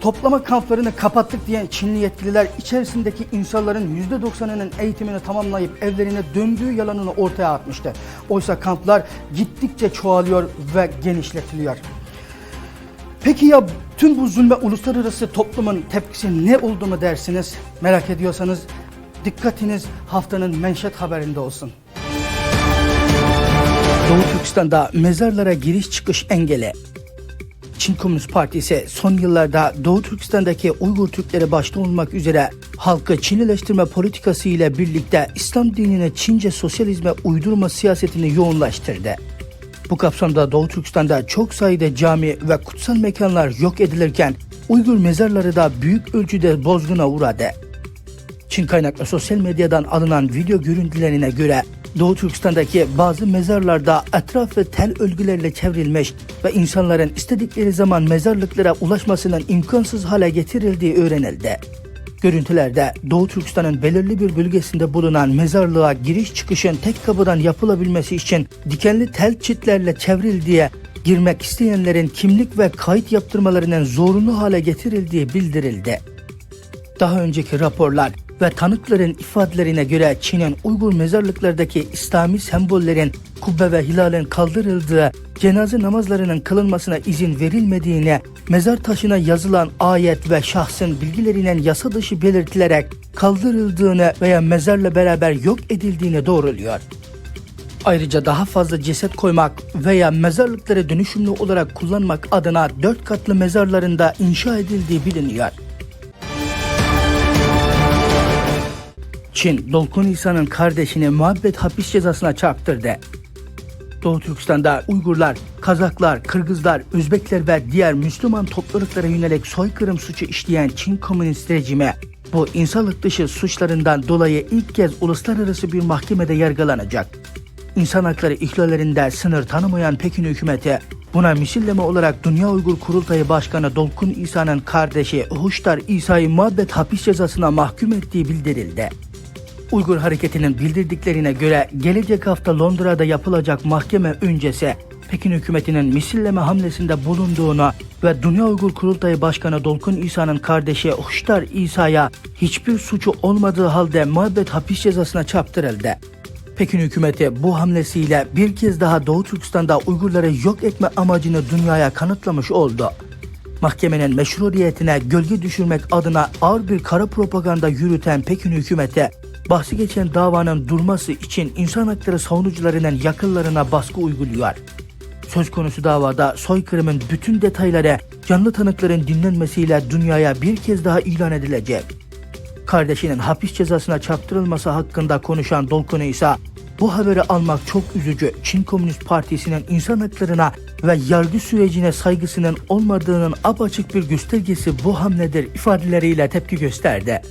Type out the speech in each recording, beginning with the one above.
Toplama kamplarını kapattık diyen Çinli yetkililer içerisindeki insanların %90'ının eğitimini tamamlayıp evlerine döndüğü yalanını ortaya atmıştı. Oysa kamplar gittikçe çoğalıyor ve genişletiliyor. Peki ya tüm bu zulme uluslararası toplumun tepkisi ne oldu mu dersiniz? Merak ediyorsanız dikkatiniz haftanın menşet haberinde olsun. Doğu Türkistan'da mezarlara giriş çıkış engeli Çin Komünist Partisi son yıllarda Doğu Türkistan'daki Uygur Türkleri başta olmak üzere halkı Çinileştirme politikası ile birlikte İslam dinine Çince sosyalizme uydurma siyasetini yoğunlaştırdı. Bu kapsamda Doğu Türkistan'da çok sayıda cami ve kutsal mekanlar yok edilirken Uygur mezarları da büyük ölçüde bozguna uğradı. Çin kaynaklı sosyal medyadan alınan video görüntülerine göre Doğu Türkistan'daki bazı mezarlarda etrafı tel örgülerle çevrilmiş ve insanların istedikleri zaman mezarlıklara ulaşmasının imkansız hale getirildiği öğrenildi. Görüntülerde Doğu Türkistan'ın belirli bir bölgesinde bulunan mezarlığa giriş çıkışın tek kapıdan yapılabilmesi için dikenli tel çitlerle çevrildiği, girmek isteyenlerin kimlik ve kayıt yaptırmalarının zorunlu hale getirildiği bildirildi. Daha önceki raporlar ve tanıkların ifadelerine göre Çin'in Uygur mezarlıklardaki İslami sembollerin kubbe ve hilalin kaldırıldığı, cenaze namazlarının kılınmasına izin verilmediğine, mezar taşına yazılan ayet ve şahsın bilgilerinin yasa dışı belirtilerek kaldırıldığını veya mezarla beraber yok edildiğini doğruluyor. Ayrıca daha fazla ceset koymak veya mezarlıkları dönüşümlü olarak kullanmak adına dört katlı mezarlarında inşa edildiği biliniyor. Çin, Dolkun İsa'nın kardeşini muhabbet hapis cezasına çarptırdı. Doğu Türkistan'da Uygurlar, Kazaklar, Kırgızlar, Özbekler ve diğer Müslüman topluluklara yönelik soykırım suçu işleyen Çin Komünist rejimi bu insanlık dışı suçlarından dolayı ilk kez uluslararası bir mahkemede yargılanacak. İnsan hakları ihlallerinde sınır tanımayan Pekin hükümeti buna misilleme olarak Dünya Uygur Kurultayı Başkanı Dolkun İsa'nın kardeşi Huştar İsa'yı muhabbet hapis cezasına mahkum ettiği bildirildi. Uygur hareketinin bildirdiklerine göre gelecek hafta Londra'da yapılacak mahkeme öncesi Pekin hükümetinin misilleme hamlesinde bulunduğunu ve Dünya Uygur Kurultayı Başkanı Dolkun İsa'nın kardeşi Huştar İsa'ya hiçbir suçu olmadığı halde muhabbet hapis cezasına çarptırıldı. Pekin hükümeti bu hamlesiyle bir kez daha Doğu Türkistan'da Uygurları yok etme amacını dünyaya kanıtlamış oldu. Mahkemenin meşruiyetine gölge düşürmek adına ağır bir kara propaganda yürüten Pekin hükümeti bahsi geçen davanın durması için insan hakları savunucularının yakınlarına baskı uyguluyor. Söz konusu davada soykırımın bütün detayları canlı tanıkların dinlenmesiyle dünyaya bir kez daha ilan edilecek. Kardeşinin hapis cezasına çarptırılması hakkında konuşan Dolkun ise bu haberi almak çok üzücü. Çin Komünist Partisi'nin insan haklarına ve yargı sürecine saygısının olmadığının apaçık bir göstergesi bu hamledir ifadeleriyle tepki gösterdi.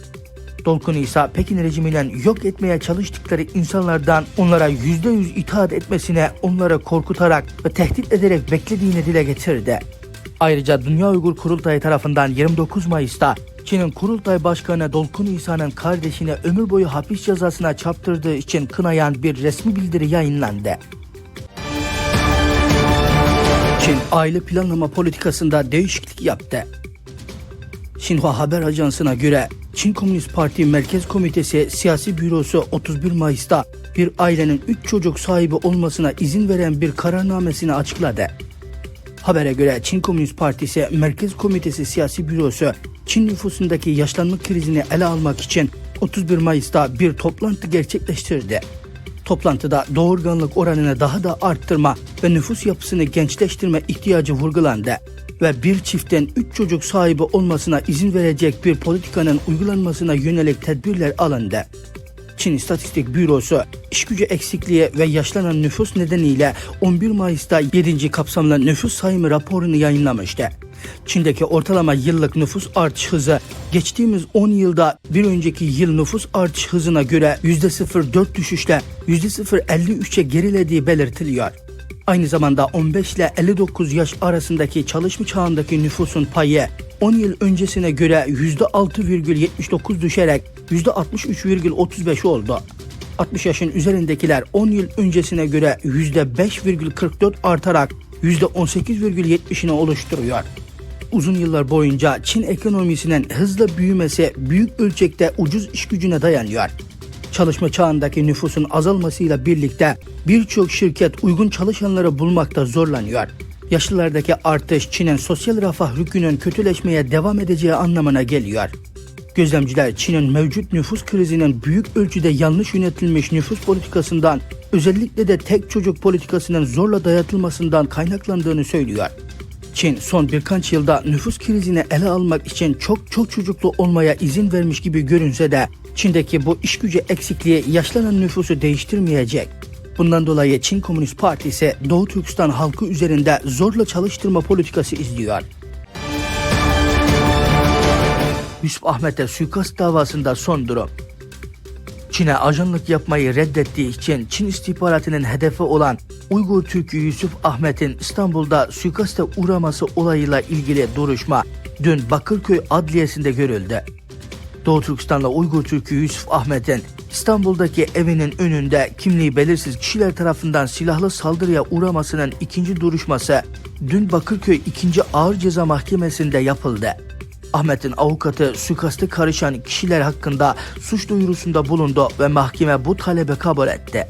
Dolkun ise Pekin rejiminin yok etmeye çalıştıkları insanlardan onlara yüzde yüz itaat etmesine onları korkutarak ve tehdit ederek beklediğini dile getirdi. Ayrıca Dünya Uygur Kurultayı tarafından 29 Mayıs'ta Çin'in Kurultay Başkanı Dolkun İsa'nın kardeşine ömür boyu hapis cezasına çarptırdığı için kınayan bir resmi bildiri yayınlandı. Çin aile planlama politikasında değişiklik yaptı. Xinhua Haber Ajansı'na göre Çin Komünist Parti Merkez Komitesi Siyasi Bürosu 31 Mayıs'ta bir ailenin 3 çocuk sahibi olmasına izin veren bir kararnamesini açıkladı. Habere göre Çin Komünist Partisi Merkez Komitesi Siyasi Bürosu Çin nüfusundaki yaşlanma krizini ele almak için 31 Mayıs'ta bir toplantı gerçekleştirdi. Toplantıda doğurganlık oranını daha da arttırma ve nüfus yapısını gençleştirme ihtiyacı vurgulandı ve bir çiftin 3 çocuk sahibi olmasına izin verecek bir politikanın uygulanmasına yönelik tedbirler alındı. Çin İstatistik Bürosu iş gücü eksikliği ve yaşlanan nüfus nedeniyle 11 Mayıs'ta 7. kapsamlı nüfus sayımı raporunu yayınlamıştı. Çin'deki ortalama yıllık nüfus artış hızı geçtiğimiz 10 yılda bir önceki yıl nüfus artış hızına göre %0.4 düşüşle %0.53'e gerilediği belirtiliyor. Aynı zamanda 15 ile 59 yaş arasındaki çalışma çağındaki nüfusun payı 10 yıl öncesine göre %6,79 düşerek %63,35 oldu. 60 yaşın üzerindekiler 10 yıl öncesine göre %5,44 artarak %18,70'ini oluşturuyor. Uzun yıllar boyunca Çin ekonomisinin hızla büyümesi büyük ölçekte ucuz iş gücüne dayanıyor. Çalışma çağındaki nüfusun azalmasıyla birlikte birçok şirket uygun çalışanları bulmakta zorlanıyor. Yaşlılardaki artış Çin'in sosyal refah yükünün kötüleşmeye devam edeceği anlamına geliyor. Gözlemciler Çin'in mevcut nüfus krizinin büyük ölçüde yanlış yönetilmiş nüfus politikasından özellikle de tek çocuk politikasının zorla dayatılmasından kaynaklandığını söylüyor. Çin son birkaç yılda nüfus krizini ele almak için çok çok çocuklu olmaya izin vermiş gibi görünse de Çin'deki bu iş gücü eksikliği yaşlanan nüfusu değiştirmeyecek. Bundan dolayı Çin Komünist Partisi Doğu Türkistan halkı üzerinde zorla çalıştırma politikası izliyor. Yusuf Ahmet'e suikast davasında son durum. Çin'e ajanlık yapmayı reddettiği için Çin istihbaratının hedefi olan Uygur Türk'ü Yusuf Ahmet'in İstanbul'da suikaste uğraması olayıyla ilgili duruşma dün Bakırköy Adliyesi'nde görüldü. Doğu Türkistan'la Uygur Türk'ü Yusuf Ahmet'in İstanbul'daki evinin önünde kimliği belirsiz kişiler tarafından silahlı saldırıya uğramasının ikinci duruşması dün Bakırköy 2. Ağır Ceza Mahkemesi'nde yapıldı. Ahmet'in avukatı suikaste karışan kişiler hakkında suç duyurusunda bulundu ve mahkeme bu talebe kabul etti.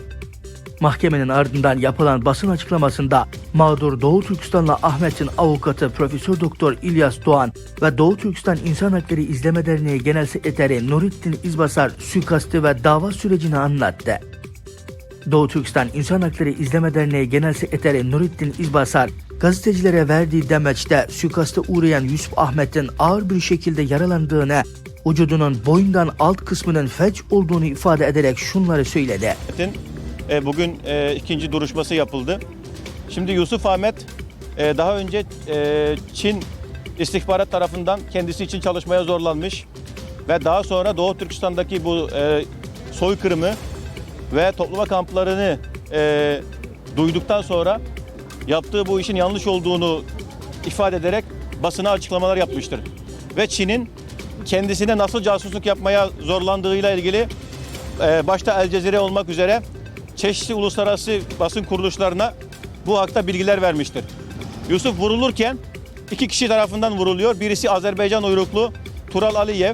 Mahkemenin ardından yapılan basın açıklamasında mağdur Doğu Türkistan'la Ahmet'in avukatı Profesör Doktor İlyas Doğan ve Doğu Türkistan İnsan Hakları İzleme Derneği Genel Sekreteri Nurettin İzbasar suikastı ve dava sürecini anlattı. Doğu Türkistan İnsan Hakları İzleme Derneği Genel Sekreteri Nurettin İzbasar, gazetecilere verdiği demeçte suikaste uğrayan Yusuf Ahmet'in ağır bir şekilde yaralandığını, vücudunun boyundan alt kısmının felç olduğunu ifade ederek şunları söyledi. E, bugün e, ikinci duruşması yapıldı. Şimdi Yusuf Ahmet e, daha önce Çin istihbarat tarafından kendisi için çalışmaya zorlanmış ve daha sonra Doğu Türkistan'daki bu soykırımı ve toplama kamplarını e, duyduktan sonra yaptığı bu işin yanlış olduğunu ifade ederek basına açıklamalar yapmıştır. Ve Çin'in kendisine nasıl casusluk yapmaya zorlandığıyla ilgili e, başta El Cezire olmak üzere çeşitli uluslararası basın kuruluşlarına bu hakta bilgiler vermiştir. Yusuf vurulurken iki kişi tarafından vuruluyor. Birisi Azerbaycan uyruklu Tural Aliyev.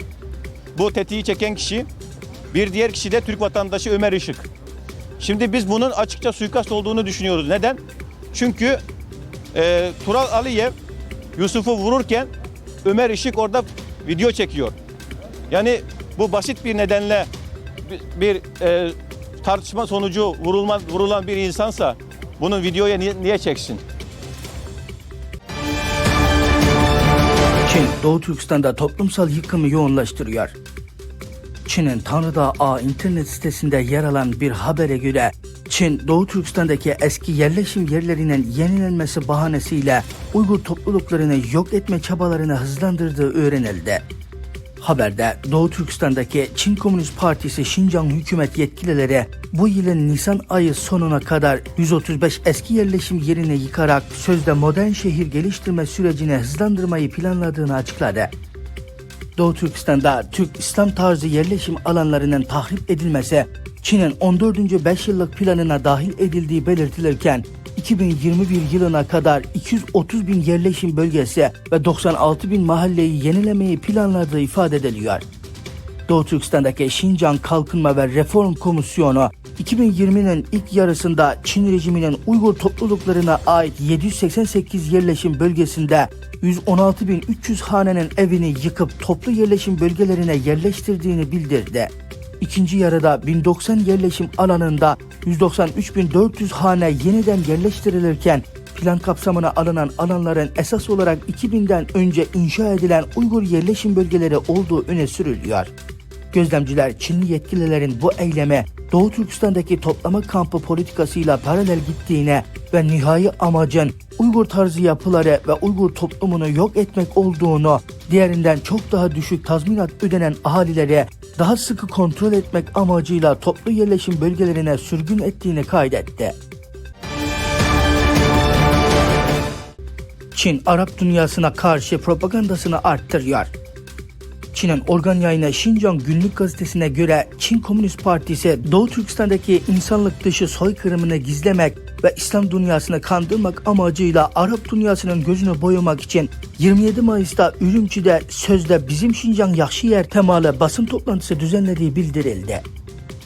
Bu tetiği çeken kişi. Bir diğer kişi de Türk vatandaşı Ömer Işık. Şimdi biz bunun açıkça suikast olduğunu düşünüyoruz. Neden? Çünkü e, Tural Aliyev Yusuf'u vururken Ömer Işık orada video çekiyor. Yani bu basit bir nedenle bir, bir, e, tartışma sonucu vurulma, vurulan bir insansa bunu videoya niye, niye çeksin? Çin, Doğu Türkistan'da toplumsal yıkımı yoğunlaştırıyor. Çin'in Tanrıdağ Ağ internet sitesinde yer alan bir habere göre Çin, Doğu Türkistan'daki eski yerleşim yerlerinin yenilenmesi bahanesiyle Uygur topluluklarını yok etme çabalarını hızlandırdığı öğrenildi. Haberde Doğu Türkistan'daki Çin Komünist Partisi Şincan hükümet yetkilileri bu yılın Nisan ayı sonuna kadar 135 eski yerleşim yerini yıkarak sözde modern şehir geliştirme sürecini hızlandırmayı planladığını açıkladı. Doğu Türkistan'da Türk İslam tarzı yerleşim alanlarının tahrip edilmesi Çin'in 14. 5 yıllık planına dahil edildiği belirtilirken 2021 yılına kadar 230 bin yerleşim bölgesi ve 96 bin mahalleyi yenilemeyi planladığı ifade ediliyor. Doğu Türkistan'daki Şincan Kalkınma ve Reform Komisyonu 2020'nin ilk yarısında Çin rejiminin Uygur topluluklarına ait 788 yerleşim bölgesinde 116.300 hanenin evini yıkıp toplu yerleşim bölgelerine yerleştirdiğini bildirdi. İkinci yarıda 1090 yerleşim alanında 193.400 hane yeniden yerleştirilirken plan kapsamına alınan alanların esas olarak 2000'den önce inşa edilen Uygur yerleşim bölgeleri olduğu öne sürülüyor. Gözlemciler Çinli yetkililerin bu eyleme Doğu Türkistan'daki toplama kampı politikasıyla paralel gittiğine ve nihai amacın Uygur tarzı yapıları ve Uygur toplumunu yok etmek olduğunu, diğerinden çok daha düşük tazminat ödenen ahalilere daha sıkı kontrol etmek amacıyla toplu yerleşim bölgelerine sürgün ettiğini kaydetti. Çin Arap dünyasına karşı propagandasını arttırıyor. Çin'in organ yayını Xinjiang Günlük Gazetesi'ne göre Çin Komünist Partisi Doğu Türkistan'daki insanlık dışı soykırımını gizlemek ve İslam dünyasını kandırmak amacıyla Arap dünyasının gözünü boyamak için 27 Mayıs'ta Ürümçi'de sözde bizim Xinjiang Yaxşı Yer temalı basın toplantısı düzenlediği bildirildi.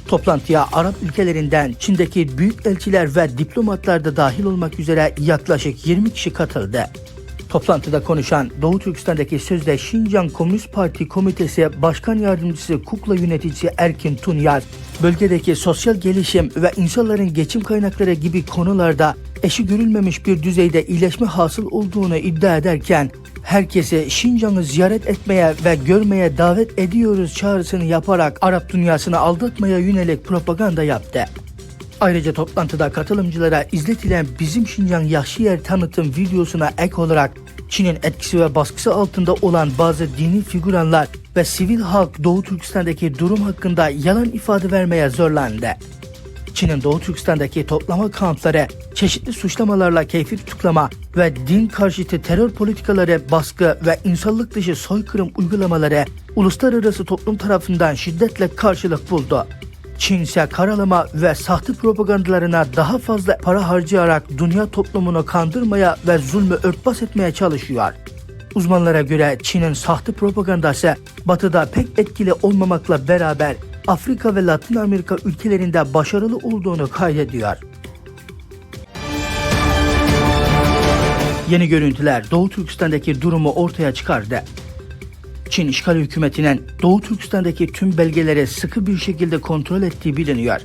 Toplantıya Arap ülkelerinden Çin'deki büyük elçiler ve diplomatlar da dahil olmak üzere yaklaşık 20 kişi katıldı. Toplantıda konuşan Doğu Türkistan'daki sözde Şincan Komünist Parti Komitesi Başkan Yardımcısı Kukla Yöneticisi Erkin Tunyar, bölgedeki sosyal gelişim ve insanların geçim kaynakları gibi konularda eşi görülmemiş bir düzeyde iyileşme hasıl olduğunu iddia ederken, herkese Şincan'ı ziyaret etmeye ve görmeye davet ediyoruz çağrısını yaparak Arap dünyasını aldatmaya yönelik propaganda yaptı. Ayrıca toplantıda katılımcılara izletilen Bizim Şincan Yaxşı Yer tanıtım videosuna ek olarak Çin'in etkisi ve baskısı altında olan bazı dini figüranlar ve sivil halk Doğu Türkistan'daki durum hakkında yalan ifade vermeye zorlandı. Çin'in Doğu Türkistan'daki toplama kampları, çeşitli suçlamalarla keyfi tutuklama ve din karşıtı terör politikaları, baskı ve insanlık dışı soykırım uygulamaları uluslararası toplum tarafından şiddetle karşılık buldu. Çin karalama ve sahte propagandalarına daha fazla para harcayarak dünya toplumunu kandırmaya ve zulmü örtbas etmeye çalışıyor. Uzmanlara göre Çin'in sahte propagandası batıda pek etkili olmamakla beraber Afrika ve Latin Amerika ülkelerinde başarılı olduğunu kaydediyor. Yeni görüntüler Doğu Türkistan'daki durumu ortaya çıkardı. Çin işgal hükümetinin Doğu Türkistan'daki tüm belgeleri sıkı bir şekilde kontrol ettiği biliniyor.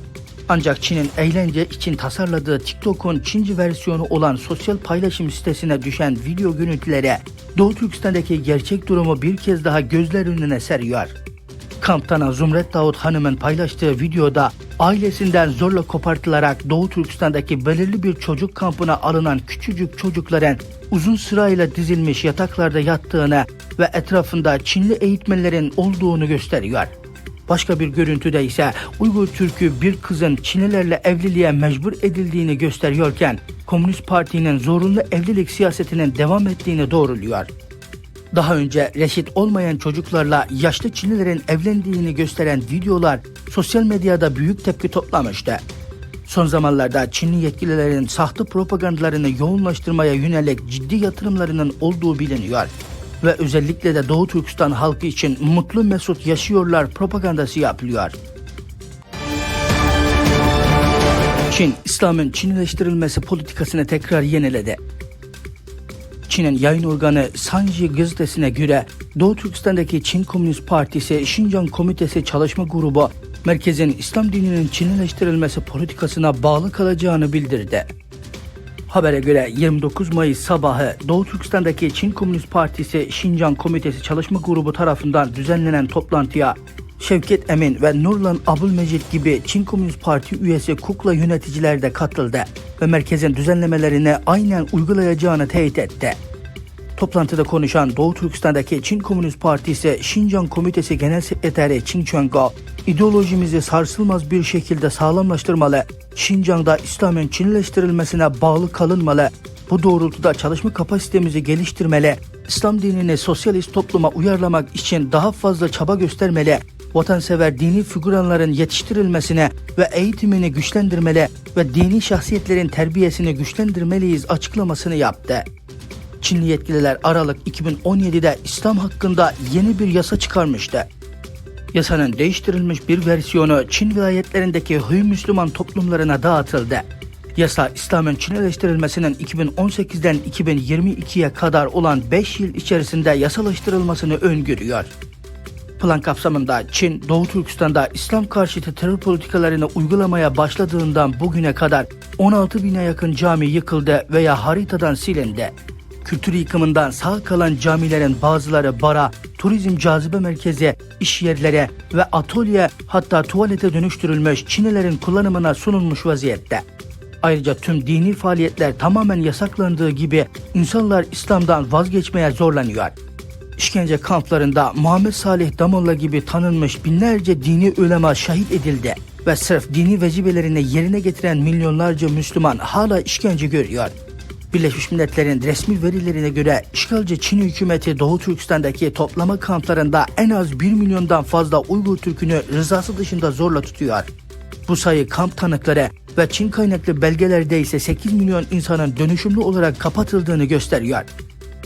Ancak Çin'in eğlence için tasarladığı TikTok'un Çince versiyonu olan sosyal paylaşım sitesine düşen video görüntüleri Doğu Türkistan'daki gerçek durumu bir kez daha gözler önüne seriyor. Kamptan Zumret Davut Hanım'ın paylaştığı videoda ailesinden zorla kopartılarak Doğu Türkistan'daki belirli bir çocuk kampına alınan küçücük çocukların uzun sırayla dizilmiş yataklarda yattığını ve etrafında Çinli eğitmenlerin olduğunu gösteriyor. Başka bir görüntüde ise Uygur Türk'ü bir kızın Çinlilerle evliliğe mecbur edildiğini gösteriyorken Komünist Parti'nin zorunlu evlilik siyasetinin devam ettiğini doğruluyor. Daha önce reşit olmayan çocuklarla yaşlı Çinlilerin evlendiğini gösteren videolar sosyal medyada büyük tepki toplamıştı. Son zamanlarda Çinli yetkililerin sahte propagandalarını yoğunlaştırmaya yönelik ciddi yatırımlarının olduğu biliniyor. Ve özellikle de Doğu Türkistan halkı için mutlu mesut yaşıyorlar propagandası yapılıyor. Çin, İslam'ın Çinileştirilmesi politikasını tekrar yeniledi. Çin'in yayın organı Sanji gazetesine göre Doğu Türkistan'daki Çin Komünist Partisi Şincan Komitesi Çalışma Grubu merkezin İslam dininin Çinileştirilmesi politikasına bağlı kalacağını bildirdi. Habere göre 29 Mayıs sabahı Doğu Türkistan'daki Çin Komünist Partisi Şincan Komitesi Çalışma Grubu tarafından düzenlenen toplantıya Şevket Emin ve Nurlan Abulmecit gibi Çin Komünist Parti üyesi kukla yöneticiler de katıldı ve merkezin düzenlemelerini aynen uygulayacağını teyit etti. Toplantıda konuşan Doğu Türkistan'daki Çin Komünist Partisi Şincan Komitesi Genel Sekreteri Çin Chöngo, ideolojimizi sarsılmaz bir şekilde sağlamlaştırmalı, Şincan'da İslam'ın Çinleştirilmesine bağlı kalınmalı, bu doğrultuda çalışma kapasitemizi geliştirmeli, İslam dinini sosyalist topluma uyarlamak için daha fazla çaba göstermeli, vatansever dini figüranların yetiştirilmesine ve eğitimini güçlendirmeli ve dini şahsiyetlerin terbiyesini güçlendirmeliyiz açıklamasını yaptı. Çinli yetkililer Aralık 2017'de İslam hakkında yeni bir yasa çıkarmıştı. Yasanın değiştirilmiş bir versiyonu Çin vilayetlerindeki Hüy Müslüman toplumlarına dağıtıldı. Yasa İslam'ın Çinleştirilmesinin 2018'den 2022'ye kadar olan 5 yıl içerisinde yasalaştırılmasını öngörüyor. Plan kapsamında Çin, Doğu Türkistan'da İslam karşıtı terör politikalarını uygulamaya başladığından bugüne kadar 16 bine yakın cami yıkıldı veya haritadan silindi. Kültür yıkımından sağ kalan camilerin bazıları bara, turizm cazibe merkezi, iş yerlere ve atölye hatta tuvalete dönüştürülmüş Çinelerin kullanımına sunulmuş vaziyette. Ayrıca tüm dini faaliyetler tamamen yasaklandığı gibi insanlar İslam'dan vazgeçmeye zorlanıyor. İşkence kamplarında Muhammed Salih Damolla gibi tanınmış binlerce dini ulema şehit edildi ve sırf dini vecibelerini yerine getiren milyonlarca Müslüman hala işkence görüyor. Birleşmiş Milletler'in resmi verilerine göre işgalci Çin hükümeti Doğu Türkistan'daki toplama kamplarında en az 1 milyondan fazla Uygur Türk'ünü rızası dışında zorla tutuyor. Bu sayı kamp tanıkları ve Çin kaynaklı belgelerde ise 8 milyon insanın dönüşümlü olarak kapatıldığını gösteriyor.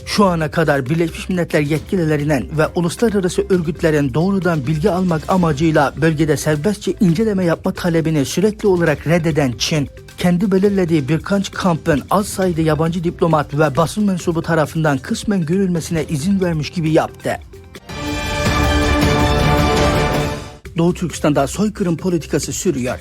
Şu ana kadar Birleşmiş Milletler yetkililerinin ve uluslararası örgütlerin doğrudan bilgi almak amacıyla bölgede serbestçe inceleme yapma talebini sürekli olarak reddeden Çin, kendi belirlediği birkaç kampın az sayıda yabancı diplomat ve basın mensubu tarafından kısmen görülmesine izin vermiş gibi yaptı. Doğu Türkistan'da soykırım politikası sürüyor.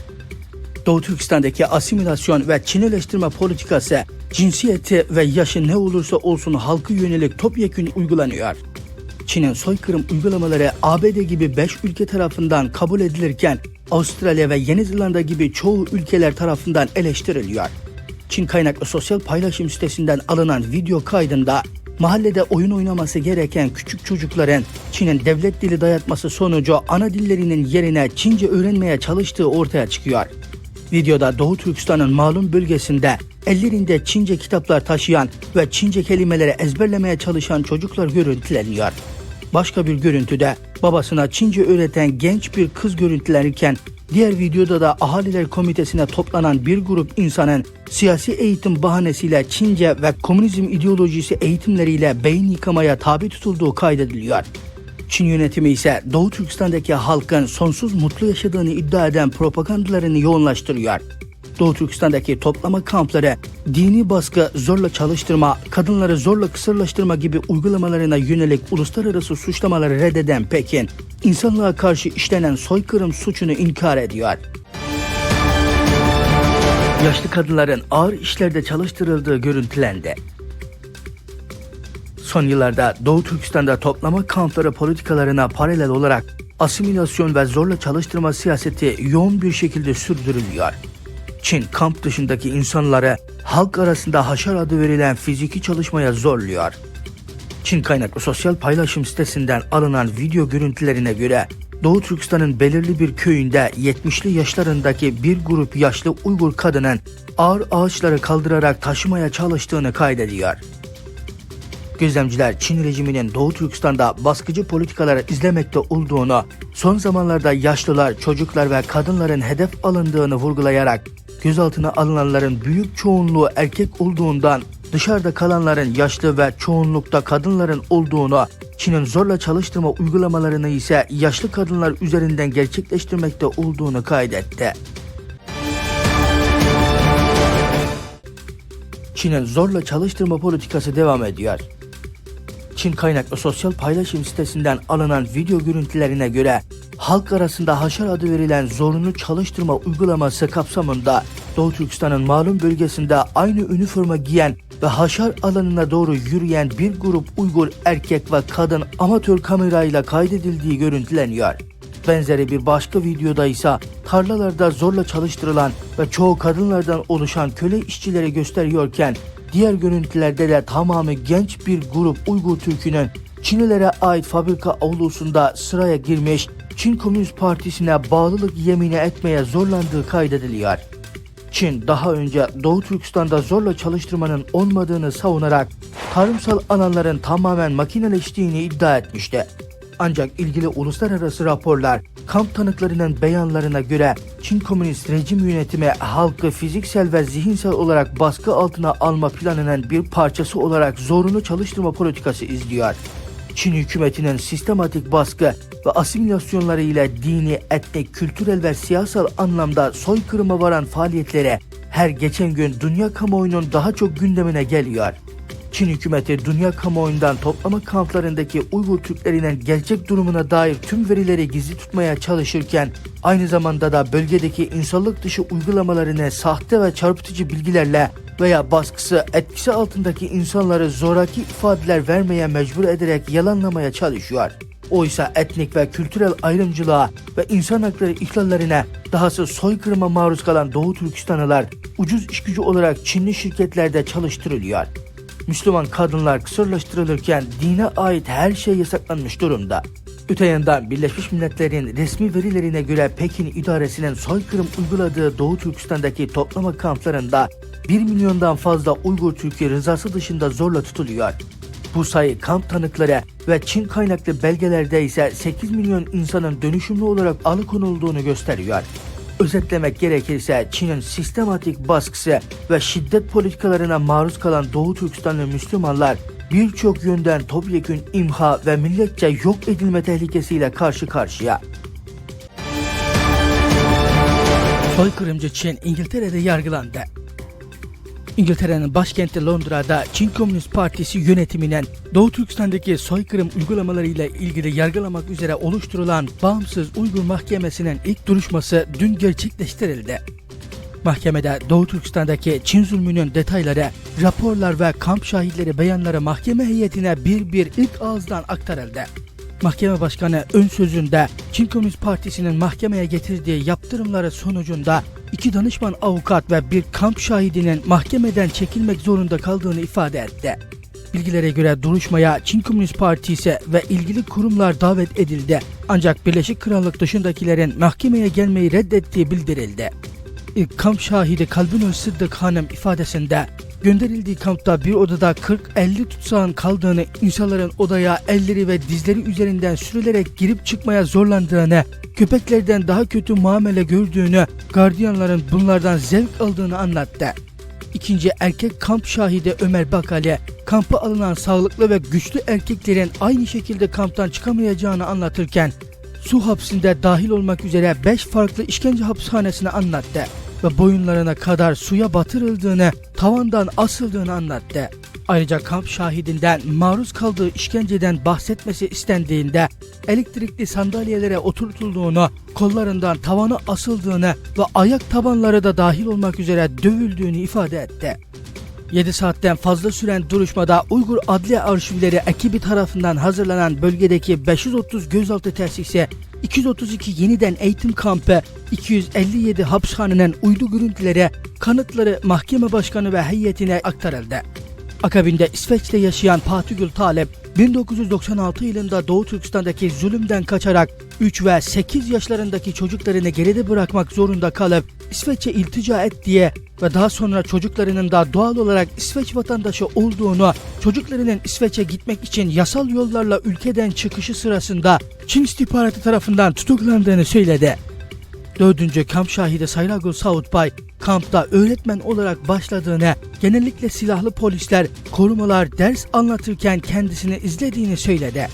Doğu Türkistan'daki asimilasyon ve Çinileştirme politikası cinsiyeti ve yaşı ne olursa olsun halkı yönelik topyekün uygulanıyor. Çin'in soykırım uygulamaları ABD gibi 5 ülke tarafından kabul edilirken Avustralya ve Yeni Zelanda gibi çoğu ülkeler tarafından eleştiriliyor. Çin kaynaklı sosyal paylaşım sitesinden alınan video kaydında mahallede oyun oynaması gereken küçük çocukların Çin'in devlet dili dayatması sonucu ana dillerinin yerine Çince öğrenmeye çalıştığı ortaya çıkıyor. Videoda Doğu Türkistan'ın malum bölgesinde ellerinde Çince kitaplar taşıyan ve Çince kelimeleri ezberlemeye çalışan çocuklar görüntüleniyor. Başka bir görüntüde babasına Çince öğreten genç bir kız görüntülenirken diğer videoda da ahaliler komitesine toplanan bir grup insanın siyasi eğitim bahanesiyle Çince ve komünizm ideolojisi eğitimleriyle beyin yıkamaya tabi tutulduğu kaydediliyor. Çin yönetimi ise Doğu Türkistan'daki halkın sonsuz mutlu yaşadığını iddia eden propagandalarını yoğunlaştırıyor. Doğu Türkistan'daki toplama kampları, dini baskı, zorla çalıştırma, kadınları zorla kısırlaştırma gibi uygulamalarına yönelik uluslararası suçlamaları reddeden Pekin, insanlığa karşı işlenen soykırım suçunu inkar ediyor. Yaşlı kadınların ağır işlerde çalıştırıldığı görüntülendi. Son yıllarda Doğu Türkistan'da toplama kampları politikalarına paralel olarak asimilasyon ve zorla çalıştırma siyaseti yoğun bir şekilde sürdürülüyor. Çin kamp dışındaki insanları halk arasında haşar adı verilen fiziki çalışmaya zorluyor. Çin kaynaklı sosyal paylaşım sitesinden alınan video görüntülerine göre Doğu Türkistan'ın belirli bir köyünde 70'li yaşlarındaki bir grup yaşlı Uygur kadının ağır ağaçları kaldırarak taşımaya çalıştığını kaydediyor. Gözlemciler Çin rejiminin Doğu Türkistan'da baskıcı politikalar izlemekte olduğunu, son zamanlarda yaşlılar, çocuklar ve kadınların hedef alındığını vurgulayarak gözaltına alınanların büyük çoğunluğu erkek olduğundan dışarıda kalanların yaşlı ve çoğunlukta kadınların olduğunu, Çin'in zorla çalıştırma uygulamalarını ise yaşlı kadınlar üzerinden gerçekleştirmekte olduğunu kaydetti. Çin'in zorla çalıştırma politikası devam ediyor. Çin kaynaklı sosyal paylaşım sitesinden alınan video görüntülerine göre halk arasında haşar adı verilen zorunlu çalıştırma uygulaması kapsamında Doğu Türkistan'ın malum bölgesinde aynı üniforma giyen ve haşar alanına doğru yürüyen bir grup Uygur erkek ve kadın amatör kamerayla kaydedildiği görüntüleniyor. Benzeri bir başka videoda ise tarlalarda zorla çalıştırılan ve çoğu kadınlardan oluşan köle işçileri gösteriyorken diğer görüntülerde de tamamı genç bir grup Uygur Türk'ünün Çinlilere ait fabrika avlusunda sıraya girmiş Çin Komünist Partisi'ne bağlılık yemini etmeye zorlandığı kaydediliyor. Çin daha önce Doğu Türkistan'da zorla çalıştırmanın olmadığını savunarak tarımsal alanların tamamen makineleştiğini iddia etmişti. Ancak ilgili uluslararası raporlar kamp tanıklarının beyanlarına göre Çin Komünist rejim yönetimi halkı fiziksel ve zihinsel olarak baskı altına alma planının bir parçası olarak zorunlu çalıştırma politikası izliyor. Çin hükümetinin sistematik baskı ve asimilasyonları ile dini, etnik, kültürel ve siyasal anlamda soykırıma varan faaliyetlere her geçen gün dünya kamuoyunun daha çok gündemine geliyor. Çin hükümeti dünya kamuoyundan toplama kamplarındaki Uygur Türklerinin gerçek durumuna dair tüm verileri gizli tutmaya çalışırken aynı zamanda da bölgedeki insanlık dışı uygulamalarını sahte ve çarpıtıcı bilgilerle veya baskısı etkisi altındaki insanları zoraki ifadeler vermeye mecbur ederek yalanlamaya çalışıyor. Oysa etnik ve kültürel ayrımcılığa ve insan hakları ihlallerine dahası soykırıma maruz kalan Doğu Türkistanlılar ucuz iş gücü olarak Çinli şirketlerde çalıştırılıyor. Müslüman kadınlar kısırlaştırılırken dine ait her şey yasaklanmış durumda. Öte yandan Birleşmiş Milletler'in resmi verilerine göre Pekin idaresinin soykırım uyguladığı Doğu Türkistan'daki toplama kamplarında 1 milyondan fazla Uygur Türk'ü rızası dışında zorla tutuluyor. Bu sayı kamp tanıkları ve Çin kaynaklı belgelerde ise 8 milyon insanın dönüşümlü olarak alıkonulduğunu gösteriyor. Özetlemek gerekirse Çin'in sistematik baskısı ve şiddet politikalarına maruz kalan Doğu Türkistanlı Müslümanlar birçok yönden topyekün imha ve milletçe yok edilme tehlikesiyle karşı karşıya. Soykırımcı Çin İngiltere'de yargılandı. İngiltere'nin başkenti Londra'da Çin Komünist Partisi yönetiminin Doğu Türkistan'daki soykırım uygulamalarıyla ilgili yargılamak üzere oluşturulan Bağımsız Uygur Mahkemesi'nin ilk duruşması dün gerçekleştirildi. Mahkemede Doğu Türkistan'daki Çin zulmünün detayları, raporlar ve kamp şahitleri beyanları mahkeme heyetine bir bir ilk ağızdan aktarıldı. Mahkeme Başkanı ön sözünde Çin Komünist Partisi'nin mahkemeye getirdiği yaptırımları sonucunda iki danışman avukat ve bir kamp şahidinin mahkemeden çekilmek zorunda kaldığını ifade etti. Bilgilere göre duruşmaya Çin Komünist Partisi ve ilgili kurumlar davet edildi. Ancak Birleşik Krallık dışındakilerin mahkemeye gelmeyi reddettiği bildirildi. İlk kamp şahidi Kalbinöz Sıddık Hanım ifadesinde gönderildiği kampta bir odada 40-50 tutsağın kaldığını, insanların odaya elleri ve dizleri üzerinden sürülerek girip çıkmaya zorlandığını, köpeklerden daha kötü muamele gördüğünü, gardiyanların bunlardan zevk aldığını anlattı. İkinci erkek kamp şahidi Ömer Bakali, kampa alınan sağlıklı ve güçlü erkeklerin aynı şekilde kamptan çıkamayacağını anlatırken, su hapsinde dahil olmak üzere 5 farklı işkence hapishanesini anlattı ve boyunlarına kadar suya batırıldığını, tavandan asıldığını anlattı. Ayrıca kamp şahidinden maruz kaldığı işkenceden bahsetmesi istendiğinde elektrikli sandalyelere oturtulduğunu, kollarından tavana asıldığını ve ayak tabanları da dahil olmak üzere dövüldüğünü ifade etti. 7 saatten fazla süren duruşmada Uygur Adliye Arşivleri ekibi tarafından hazırlanan bölgedeki 530 gözaltı tesisi, 232 yeniden eğitim kampı, 257 hapishanenin uydu görüntüleri, kanıtları mahkeme başkanı ve heyetine aktarıldı. Akabinde İsveç'te yaşayan Patugül Talep, 1996 yılında Doğu Türkistan'daki zulümden kaçarak 3 ve 8 yaşlarındaki çocuklarını geride bırakmak zorunda kalıp İsveç'e iltica ettiği ve daha sonra çocuklarının da doğal olarak İsveç vatandaşı olduğunu, çocuklarının İsveç'e gitmek için yasal yollarla ülkeden çıkışı sırasında Çin istihbaratı tarafından tutuklandığını söyledi. Dördüncü kamp şahidi Sayragul Saudbay kampta öğretmen olarak başladığını, genellikle silahlı polisler, korumalar ders anlatırken kendisini izlediğini söyledi.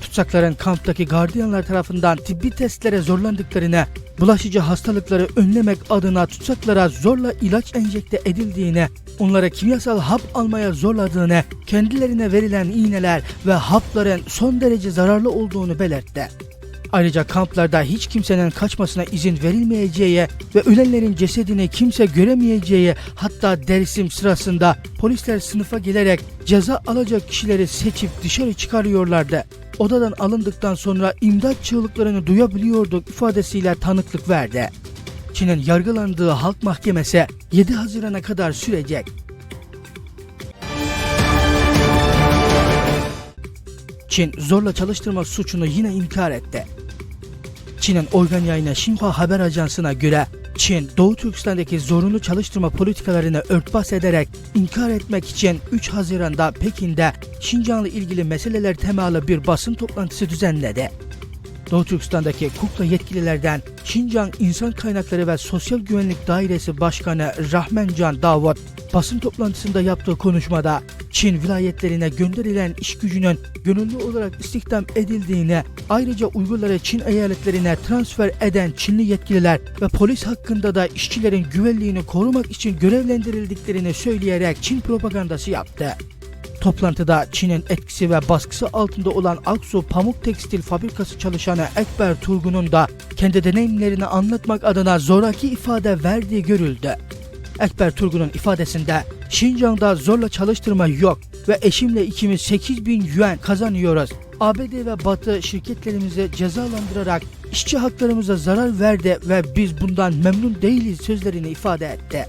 Tutsakların kamptaki gardiyanlar tarafından tıbbi testlere zorlandıklarını, bulaşıcı hastalıkları önlemek adına tutsaklara zorla ilaç enjekte edildiğini, onlara kimyasal hap almaya zorladığını, kendilerine verilen iğneler ve hapların son derece zararlı olduğunu belirtti. Ayrıca kamplarda hiç kimsenin kaçmasına izin verilmeyeceği ve ölenlerin cesedini kimse göremeyeceği hatta dersim sırasında polisler sınıfa gelerek ceza alacak kişileri seçip dışarı çıkarıyorlardı. Odadan alındıktan sonra imdat çığlıklarını duyabiliyorduk ifadesiyle tanıklık verdi. Çin'in yargılandığı halk mahkemesi 7 Haziran'a kadar sürecek. Çin zorla çalıştırma suçunu yine inkar etti. Çin'in organ yayını Xinhua haber ajansına göre Çin, Doğu Türkistan'daki zorunlu çalıştırma politikalarını örtbas ederek inkar etmek için 3 Haziran'da Pekin'de Şincan'la ilgili meseleler temalı bir basın toplantısı düzenledi. Doğu Türkistan'daki kukla yetkililerden Şincan İnsan Kaynakları ve Sosyal Güvenlik Dairesi Başkanı Rahmencan Davut basın toplantısında yaptığı konuşmada Çin vilayetlerine gönderilen iş gücünün gönüllü olarak istihdam edildiğini, ayrıca Uygurları Çin eyaletlerine transfer eden Çinli yetkililer ve polis hakkında da işçilerin güvenliğini korumak için görevlendirildiklerini söyleyerek Çin propagandası yaptı. Toplantıda Çin'in etkisi ve baskısı altında olan Aksu Pamuk Tekstil Fabrikası çalışanı Ekber Turgun'un da kendi deneyimlerini anlatmak adına zoraki ifade verdiği görüldü. Ekber Turgun'un ifadesinde Şincan'da zorla çalıştırma yok ve eşimle ikimiz 8 bin yuan kazanıyoruz. ABD ve Batı şirketlerimizi cezalandırarak işçi haklarımıza zarar verdi ve biz bundan memnun değiliz sözlerini ifade etti.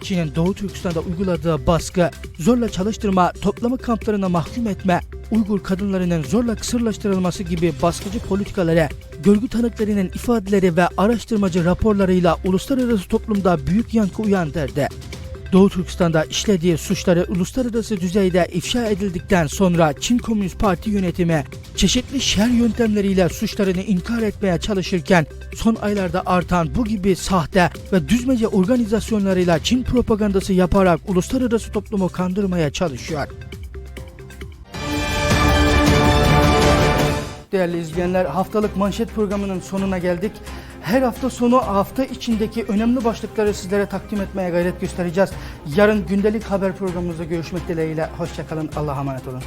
Çin'in Doğu Türkistan'da uyguladığı baskı, zorla çalıştırma, toplama kamplarına mahkum etme, Uygur kadınlarının zorla kısırlaştırılması gibi baskıcı politikalara, görgü tanıklarının ifadeleri ve araştırmacı raporlarıyla uluslararası toplumda büyük yankı uyandırdı. Doğu Türkistan'da işlediği suçları uluslararası düzeyde ifşa edildikten sonra Çin Komünist Parti yönetimi çeşitli şer yöntemleriyle suçlarını inkar etmeye çalışırken son aylarda artan bu gibi sahte ve düzmece organizasyonlarıyla Çin propagandası yaparak uluslararası toplumu kandırmaya çalışıyor. Değerli izleyenler haftalık manşet programının sonuna geldik. Her hafta sonu hafta içindeki önemli başlıkları sizlere takdim etmeye gayret göstereceğiz. Yarın gündelik haber programımızda görüşmek dileğiyle. Hoşçakalın. Allah'a emanet olun.